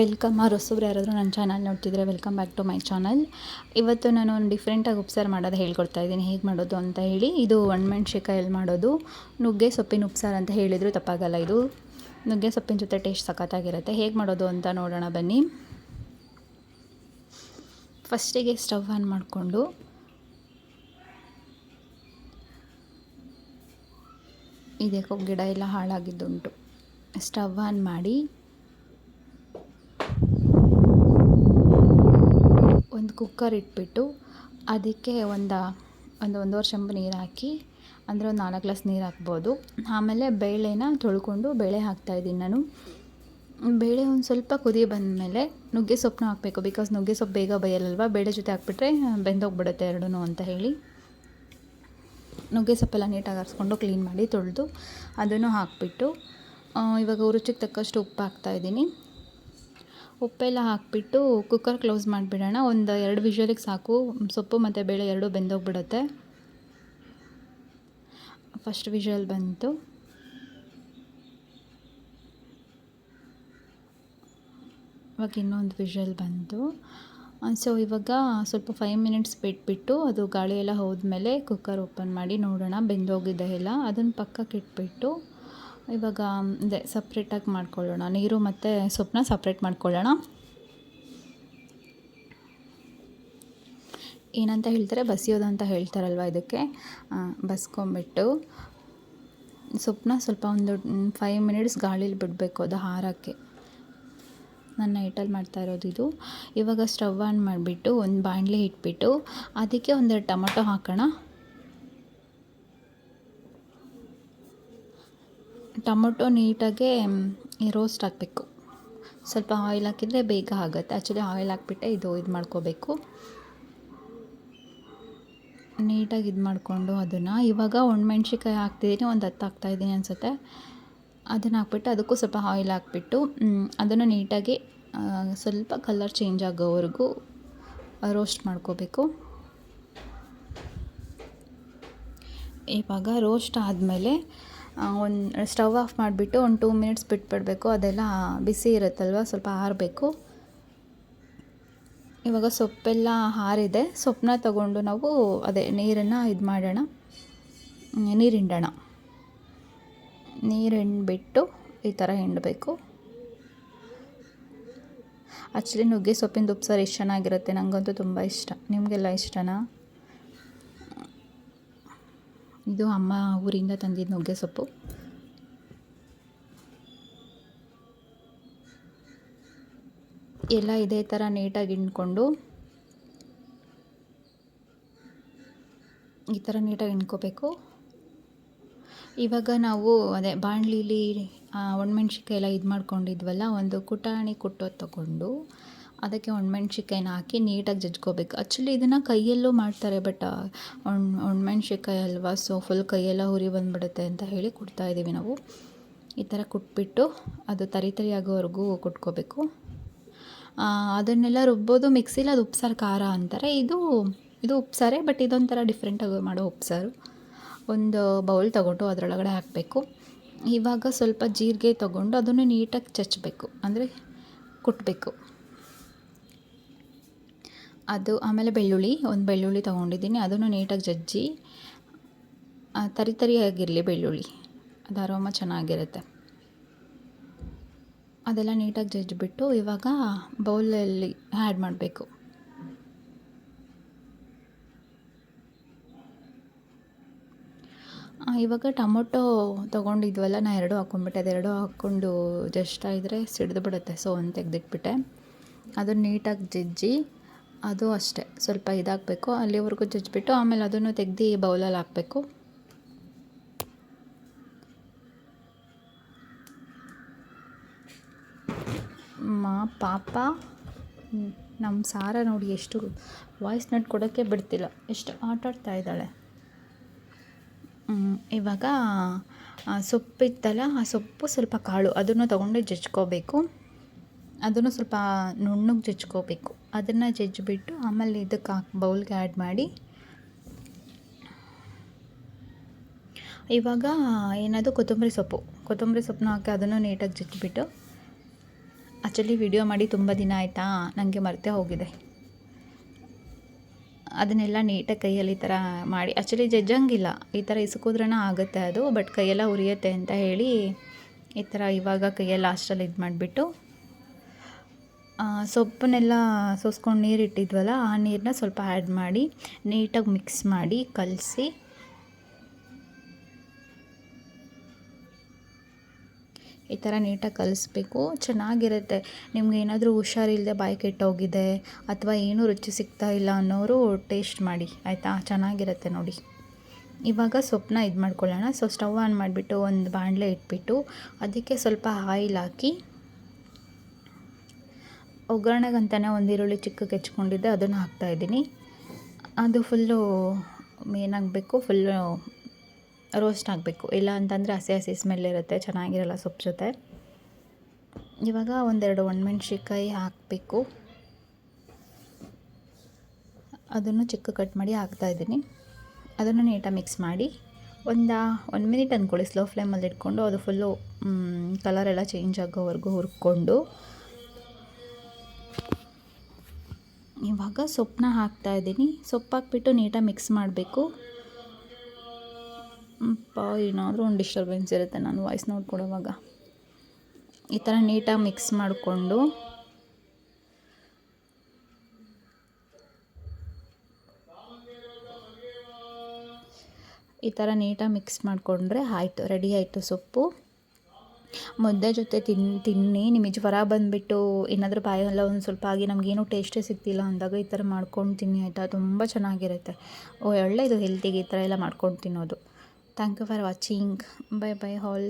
Welcome, ಆ ಹೊಸಬ್ರು ಯಾರಾದರೂ ನನ್ನ ಚಾನಲ್ ನೋಡ್ತಿದ್ರೆ welcome back to my channel. ಇವತ್ತು ನಾನು ಒಂದು ಡಿಫ್ರೆಂಟಾಗಿ ಉಪ್ಸಾರು ಮಾಡೋದು ಹೇಳ್ಕೊಡ್ತಾ ಇದ್ದೀನಿ. ಹೇಗೆ ಮಾಡೋದು ಅಂತ ಹೇಳಿ. ಇದು ಒಣಮೆಣ್ಸಿಕಾಯಲ್ಲಿ ಮಾಡೋದು. ನುಗ್ಗೆ ಸೊಪ್ಪಿನ ಉಪ್ಸಾರು ಅಂತ ಹೇಳಿದರೂ ತಪ್ಪಾಗಲ್ಲ ಇದು. ನುಗ್ಗೆ ಸೊಪ್ಪಿನ ಜೊತೆ ಟೇಸ್ಟ್ ಸಖತ್ತಾಗಿರುತ್ತೆ. ಹೇಗೆ ಮಾಡೋದು ಅಂತ ನೋಡೋಣ ಬನ್ನಿ. ಫಸ್ಟಿಗೆ ಸ್ಟವ್ ಆನ್ ಮಾಡಿಕೊಂಡು ಇದಕ್ಕೋ ಗಿಡ ಎಲ್ಲ ಹಾಳಾಗಿದ್ದುಂಟು. ಸ್ಟವ್ ಆನ್ ಮಾಡಿ ಒಂದು ಕುಕ್ಕರ್ ಇಟ್ಬಿಟ್ಟು ಅದಕ್ಕೆ ಒಂದು ಒಂದು ಒಂದೂವರೆ ಚಂಬು ನೀರು ಹಾಕಿ, ಅಂದರೆ ಒಂದು ನಾಲ್ಕು ಗ್ಲಾಸ್ ನೀರು ಹಾಕ್ಬೋದು. ಆಮೇಲೆ ಬೇಳೆನ ತೊಳ್ಕೊಂಡು ಬೇಳೆ ಹಾಕ್ತಾಯಿದ್ದೀನಿ ನಾನು. ಬೇಳೆ ಒಂದು ಸ್ವಲ್ಪ ಕುದಿ ಬಂದಮೇಲೆ ನುಗ್ಗೆ ಸೊಪ್ಪನ್ನ ಹಾಕಬೇಕು ಬಿಕಾಸ್ ನುಗ್ಗೆ ಸೊಪ್ಪು ಬೇಗ ಬೇಯಲ್ಲಲ್ವ? ಬೇಳೆ ಜೊತೆ ಹಾಕ್ಬಿಟ್ರೆ ಬೆಂದೋಗ್ಬಿಡುತ್ತೆ ಎರಡೂ ಅಂತ ಹೇಳಿ. ನುಗ್ಗೆ ಸೊಪ್ಪೆಲ್ಲ ನೀಟಾಗಿ ಆರಿಸ್ಕೊಂಡು ಕ್ಲೀನ್ ಮಾಡಿ ತೊಳೆದು ಅದನ್ನು ಹಾಕಿಬಿಟ್ಟು ಇವಾಗ ರುಚಿಗೆ ತಕ್ಕಷ್ಟು ಉಪ್ಪು ಹಾಕ್ತಾಯಿದ್ದೀನಿ ಉಪ್ಪೆಲ್ಲ ಹಾಕಿಬಿಟ್ಟು ಕುಕ್ಕರ್ ಕ್ಲೋಸ್ ಮಾಡಿಬಿಡೋಣ. ಒಂದು ಎರಡು ವಿಷಲಿಗೆ ಸಾಕು. ಸೊಪ್ಪು ಮತ್ತು ಬೇಳೆ ಎರಡೂ ಬೆಂದೋಗ್ಬಿಡುತ್ತೆ. ಫಸ್ಟ್ ವಿಷಲ್ ಬಂತು. ಇವಾಗ ಇನ್ನೊಂದು ವಿಷಲ್ ಬಂತು. ಸೊ ಇವಾಗ ಸ್ವಲ್ಪ ಫೈವ್ ಮಿನಿಟ್ಸ್ ಬಿಟ್ಬಿಟ್ಟು ಅದು ಗಾಳಿ ಎಲ್ಲ ಹೋದ್ಮೇಲೆ ಕುಕ್ಕರ್ ಓಪನ್ ಮಾಡಿ ನೋಡೋಣ. ಬೆಂದೋಗಿದೆ ಎಲ್ಲ. ಅದನ್ನು ಪಕ್ಕಕ್ಕೆ ಇಟ್ಬಿಟ್ಟು ಇವಾಗ ಅದೇ ಸಪ್ರೇಟಾಗಿ ಮಾಡ್ಕೊಳ್ಳೋಣ. ನೀರು ಮತ್ತು ಸೊಪ್ಪನ್ನ ಸಪ್ರೇಟ್ ಮಾಡ್ಕೊಳ್ಳೋಣ. ಏನಂತ ಹೇಳ್ತಾರೆ? ಬಸಿಯೋದು ಅಂತ ಹೇಳ್ತಾರಲ್ವ ಇದಕ್ಕೆ? ಬಸ್ಕೊಂಬಿಟ್ಟು ಸೊಪ್ಪನ್ನ ಸ್ವಲ್ಪ ಒಂದು ಫೈವ್ ಮಿನಿಟ್ಸ್ ಗಾಳೀಲಿ ಬಿಡಬೇಕು ಅದು ಹಾರಕ್ಕೆ. ನಾನು ನೈಟಲ್ಲಿ ಮಾಡ್ತಾ ಇರೋದು ಇದು. ಇವಾಗ ಸ್ಟವ್ ಆನ್ ಮಾಡಿಬಿಟ್ಟು, ಒಂದು ಬಾಣಲೆ ಇಟ್ಬಿಟ್ಟು, ಅದಕ್ಕೆ ಒಂದೆರಡು ಟೊಮೊಟೊ ಹಾಕೋಣ. ಟೊಮೊಟೊ ನೀಟಾಗೆ ರೋಸ್ಟ್ ಹಾಕಬೇಕು. ಸ್ವಲ್ಪ ಆಯಿಲ್ ಹಾಕಿದರೆ ಬೇಗ ಆಗುತ್ತೆ. ಆ್ಯಕ್ಚುಲಿ ಆಯಿಲ್ ಹಾಕ್ಬಿಟ್ಟೆ ಇದು ಇದು ಮಾಡ್ಕೋಬೇಕು. ನೀಟಾಗಿ ಇದು ಮಾಡಿಕೊಂಡು ಅದನ್ನು. ಇವಾಗ ಒಣಮೆಣ್ಸಿಕಾಯಿ ಹಾಕ್ತಿದ್ದೀನಿ ಒಂದು ಹತ್ತು ಹಾಕ್ತಾಯಿದ್ದೀನಿ ಅನಿಸುತ್ತೆ. ಅದನ್ನು ಹಾಕ್ಬಿಟ್ಟು ಅದಕ್ಕೂ ಸ್ವಲ್ಪ ಆಯಿಲ್ ಹಾಕ್ಬಿಟ್ಟು ಅದನ್ನು ನೀಟಾಗಿ ಸ್ವಲ್ಪ ಕಲರ್ ಚೇಂಜ್ ಆಗೋವರೆಗೂ ರೋಸ್ಟ್ ಮಾಡ್ಕೋಬೇಕು. ಇವಾಗ ರೋಸ್ಟ್ ಆದಮೇಲೆ ಒಂದು ಸ್ಟವ್ ಆಫ್ ಮಾಡಿಬಿಟ್ಟು ಒಂದು ಟೂ ಮಿನಿಟ್ಸ್ ಬಿಟ್ಬಿಡಬೇಕು. ಅದೆಲ್ಲ ಬಿಸಿ ಇರುತ್ತಲ್ವ? ಸ್ವಲ್ಪ ಆರಬೇಕು. ಇವಾಗ ಸೊಪ್ಪೆಲ್ಲ ಹಾರಿದೆ ಸೊಪ್ಪನ್ನ ತಗೊಂಡು ನಾವು ಅದೇ ನೀರನ್ನು ಇದು ಮಾಡೋಣ. ನೀರು ಹಿಂಡೋಣ. ನೀರು ಹಿಂಡ್ಬಿಟ್ಟು ಈ ಥರ ಹಿಂಡಬೇಕು. ಆ್ಯಕ್ಚುಲಿ ನುಗ್ಗೆ ಸೊಪ್ಪಿನ ಉಪ್ಸಾರು ಎಷ್ಟು ಚೆನ್ನಾಗಿರುತ್ತೆ. ನನಗಂತೂ ತುಂಬ ಇಷ್ಟ. ನಿಮಗೆಲ್ಲ ಇಷ್ಟನಾ? ಇದು ಅಮ್ಮ ಊರಿಂದ ತಂದಿದ್ದ ನುಗ್ಗೆ ಸೊಪ್ಪು. ಎಲ್ಲ ಇದೇ ಥರ ನೀಟಾಗಿ ಹಿಂಡ್ಕೊಂಡು, ಈ ಥರ ನೀಟಾಗಿ ಹಿಂಡ್ಕೋಬೇಕು. ಇವಾಗ ನಾವು ಅದೇ ಬಾಣಲಿಲಿ ಒಣಮೆಣ್ಸಿಕಾಯಿ ಎಲ್ಲ ಇದು ಮಾಡ್ಕೊಂಡಿದ್ವಲ್ಲ ಒಂದು ಕುಟಾಣಿ ಕುಟ್ಟೋದು ತಗೊಂಡು ಅದಕ್ಕೆ ಒಣಮೆಣ್ಸಿಕಾಯಿನ ಹಾಕಿ ನೀಟಾಗಿ ಜಜ್ಕೋಬೇಕು. ಆ್ಯಕ್ಚುಲಿ ಇದನ್ನು ಕೈಯಲ್ಲೂ ಮಾಡ್ತಾರೆ ಬಟ್ ಒಣ ಒಣಮೆಣ್ಸಿಕಾಯಿ ಅಲ್ವಾ ಸೊ ಫುಲ್ ಕೈಯೆಲ್ಲ ಉರಿ ಬಂದುಬಿಡುತ್ತೆ ಅಂತ ಹೇಳಿ ಕುಟ್ತಾಯಿದ್ದೀವಿ ನಾವು. ಈ ಥರ ಕುಟ್ಬಿಟ್ಟು ಅದು ತರಿ ತರಿ ಆಗೋವರೆಗೂ ಕುಟ್ಕೋಬೇಕು. ಅದನ್ನೆಲ್ಲ ರುಬ್ಬೋದು, ಮಿಕ್ಸಿಲಿ ಅದು ಉಪ್ಸಾರು ಖಾರ ಅಂತಾರೆ. ಇದು ಇದು ಉಪ್ಸಾರೆ ಬಟ್ ಇದೊಂಥರ ಡಿಫ್ರೆಂಟಾಗಿ ಮಾಡೋ ಉಪ್ಸಾರು. ಒಂದು ಬೌಲ್ ತೊಗೊಂಡು ಅದರೊಳಗಡೆ ಹಾಕಬೇಕು. ಇವಾಗ ಸ್ವಲ್ಪ ಜೀರಿಗೆ ತೊಗೊಂಡು ಅದನ್ನು ನೀಟಾಗಿ ಚಚ್ಚಬೇಕು ಅಂದರೆ ಕುಟ್ಟಬೇಕು ಅದು ಆಮೇಲೆ ಬೆಳ್ಳುಳ್ಳಿ, ಒಂದು ಬೆಳ್ಳುಳ್ಳಿ ತೊಗೊಂಡಿದ್ದೀನಿ. ಅದನ್ನು ನೀಟಾಗಿ ಜಜ್ಜಿ ತರಿ ತರಿಯಾಗಿರಲಿ ಬೆಳ್ಳುಳ್ಳಿ. ಅದು ಅರೋಮ ಚೆನ್ನಾಗಿರುತ್ತೆ. ಅದೆಲ್ಲ ನೀಟಾಗಿ ಜಜ್ಜಿಬಿಟ್ಟು ಇವಾಗ ಬೌಲಲ್ಲಿ ಆ್ಯಡ್ ಮಾಡಬೇಕು. ಇವಾಗ ಟೊಮೊಟೊ ತೊಗೊಂಡಿದ್ವಲ್ಲ, ನಾ ಎರಡು ಹಾಕ್ಕೊಂಡ್ಬಿಟ್ಟೆ. ಅದೆರಡು ಹಾಕ್ಕೊಂಡು ಜಸ್ಟ್ ಇದ್ದರೆ ಸಿಡ್ದು ಬಿಡುತ್ತೆ. ಸೊ ಒಂದು ತೆಗೆದಿಟ್ಬಿಟ್ಟೆ. ಅದನ್ನು ನೀಟಾಗಿ ಜಜ್ಜಿ ಅದು ಅಷ್ಟೇ. ಸ್ವಲ್ಪ ಇದಾಗಬೇಕು. ಅಲ್ಲಿವರೆಗೂ ಜಜ್ಜಿಬಿಟ್ಟು ಆಮೇಲೆ ಅದನ್ನು ತೆಗ್ದು ಬೌಲಲ್ಲಿ ಹಾಕಬೇಕು. ಮಾ, ಪಾಪ. ನಮ್ಮ ಸಾರ ನೋಡಿ ಎಷ್ಟು ವಾಯ್ಸ್ ನಟ್ ಕೊಡೋಕ್ಕೆ ಬಿಡ್ತಿಲ್ಲ. ಎಷ್ಟು ಆಟಾಡ್ತಾ ಇದ್ದಾಳೆ. ಇವಾಗ ಸೊಪ್ಪಿತ್ತಲ್ಲ, ಆ ಸೊಪ್ಪು ಸ್ವಲ್ಪ ಕಾಳು. ಅದನ್ನು ತೊಗೊಂಡು ಜಜ್ಕೋಬೇಕು. ಅದನ್ನು ಸ್ವಲ್ಪ ನುಣ್ಣಗೆ ಜಜ್ಕೋಬೇಕು. ಅದನ್ನು ಜಜ್ಜಿಬಿಟ್ಟು ಆಮೇಲೆ ಇದಕ್ಕೆ ಹಾಕಿ, ಬೌಲ್ಗೆ ಆ್ಯಡ್ ಮಾಡಿ. ಇವಾಗ ಏನದು ಕೊತ್ತಂಬರಿ ಸೊಪ್ಪು. ಕೊತ್ತಂಬರಿ ಸೊಪ್ಪನ್ನ ಹಾಕಿ ಅದನ್ನು ನೀಟಾಗಿ ಜಜ್ಜಿಬಿಟ್ಟು ಆ್ಯಕ್ಚುಲಿ ವಿಡಿಯೋ ಮಾಡಿ ತುಂಬ ದಿನ ಆಯಿತಾ ನನಗೆ ಮರೆತೇ ಹೋಗಿದೆ. ಅದನ್ನೆಲ್ಲ ನೀಟಾಗಿ ಕೈಯಲ್ಲಿ ಈ ಥರ ಮಾಡಿ. ಆ್ಯಕ್ಚುಲಿ ಜಜ್ಜಂಗಿಲ್ಲ. ಈ ಥರ ಇಸುಕೋದ್ರೂ ಆಗುತ್ತೆ ಅದು, ಬಟ್ ಕೈಯೆಲ್ಲ ಉರಿಯುತ್ತೆ ಅಂತ ಹೇಳಿ ಈ ಥರ ಇವಾಗ ಕೈಯಲ್ಲಿ ಲಾಸ್ಟಲ್ಲಿ ಇದು ಮಾಡಿಬಿಟ್ಟು ಸೊಪ್ಪನ್ನೆಲ್ಲ ಸೋಸ್ಕೊಂಡು ನೀರು ಇಟ್ಟಿದ್ವಲ್ಲ ಆ ನೀರನ್ನ ಸ್ವಲ್ಪ ಆ್ಯಡ್ ಮಾಡಿ, ನೀಟಾಗಿ ಮಿಕ್ಸ್ ಮಾಡಿ, ಕಲಸಿ. ಈ ಥರ ನೀಟಾಗಿ ಕಲಿಸ್ಬೇಕು. ಚೆನ್ನಾಗಿರುತ್ತೆ. ನಿಮ್ಗೆ ಏನಾದರೂ ಹುಷಾರಿಲ್ಲದೆ ಬಾಯಿ ಕೆಟ್ಟೋಗಿದೆ ಅಥವಾ ಏನೂ ರುಚಿ ಸಿಗ್ತಾ ಇಲ್ಲ ಅನ್ನೋರು ಟೇಸ್ಟ್ ಮಾಡಿ, ಆಯಿತಾ? ಚೆನ್ನಾಗಿರುತ್ತೆ ನೋಡಿ. ಇವಾಗ ಸೊಪ್ಪನ್ನ ಇದು ಮಾಡ್ಕೊಳ್ಳೋಣ ಸೊ ಸ್ಟವ್ ಆನ್ ಮಾಡಿಬಿಟ್ಟು ಒಂದು ಬಾಣಲೆ ಇಟ್ಬಿಟ್ಟು, ಅದಕ್ಕೆ ಸ್ವಲ್ಪ ಆಯಿಲ್ ಹಾಕಿ ಒಗ್ಗರಣೆಗಂತಲೇ ಒಂದು ಈರುಳ್ಳಿ ಚಿಕ್ಕಕ್ಕೆ ಹೆಚ್ಕೊಂಡಿದ್ದೆ, ಅದನ್ನು ಹಾಕ್ತಾಯಿದ್ದೀನಿ ಅದು ಫುಲ್ಲು ಏನಾಗಬೇಕು ಫುಲ್ಲು ರೋಸ್ಟ್ ಆಗಬೇಕು. ಇಲ್ಲ ಅಂತಂದರೆ ಹಸಿ ಹಸಿ ಸ್ಮೆಲ್ ಇರುತ್ತೆ, ಚೆನ್ನಾಗಿರಲ್ಲ ಸೊಪ್ಪು ಜೊತೆ. ಇವಾಗ ಒಂದೆರಡು ಒಣಮೆಣ್ಸಿಕಾಯಿ ಹಾಕಬೇಕು. ಅದನ್ನು ಚಿಕ್ಕ ಕಟ್ ಮಾಡಿ ಹಾಕ್ತಾಯಿದ್ದೀನಿ ಅದನ್ನು ನೀಟಾಗಿ ಮಿಕ್ಸ್ ಮಾಡಿ. ಒಂದು ಒಂದು ಮಿನಿಟ್ ಅಂದ್ಕೊಳ್ಳಿ ಸ್ಲೋ ಫ್ಲೇಮಲ್ಲಿ ಇಟ್ಕೊಂಡು ಅದು ಫುಲ್ಲು ಕಲರೆಲ್ಲ ಚೇಂಜ್ ಆಗೋವರೆಗೂ ಹುರ್ಕೊಂಡು. ಇವಾಗ ಸೊಪ್ಪನ್ನ ಹಾಕ್ತಾಯಿದ್ದೀನಿ ಸೊಪ್ಪು ಹಾಕ್ಬಿಟ್ಟು ನೀಟಾಗಿ ಮಿಕ್ಸ್ ಮಾಡಬೇಕು. ಏನಾದರೂ ಒಂದು ಡಿಸ್ಟರ್ಬೆನ್ಸ್ ಇರುತ್ತೆ ನಾನು ವಾಯ್ಸ್ ನೋಡ್ಕೊಡೋವಾಗ ಈ ಥರ ನೀಟಾಗಿ ಮಿಕ್ಸ್ ಮಾಡಿಕೊಂಡು ಈ ಥರ ನೀಟಾಗಿ ಮಿಕ್ಸ್ ಮಾಡಿಕೊಂಡ್ರೆ ಆಯಿತು, ರೆಡಿ ಆಯಿತು ಸೊಪ್ಪು. ಮುದ್ದೆ ಜೊತೆ ತಿನ್, ತಿನ್ನಿ ನಿಮಗೆ ಜ್ವರ ಬಂದುಬಿಟ್ಟು ಏನಾದರೂ ಬಾಯೆಲ್ಲ ಒಂದು ಸ್ವಲ್ಪ ಆಗಿ ನಮಗೇನು ಟೇಸ್ಟೇ ಸಿಗ್ತಿಲ್ಲ ಅಂದಾಗ ಈ ಥರ ಮಾಡ್ಕೊಂಡು ತಿನ್ನಿ ಆಯಿತಾ? ತುಂಬ ಚೆನ್ನಾಗಿರುತ್ತೆ. ಒಳ್ಳೆಯದು ಹೆಲ್ತಿಗೆ ಈ ಥರ ಎಲ್ಲ ಮಾಡ್ಕೊಂಡು ತಿನ್ನೋದು. Thank you for watching bye bye hall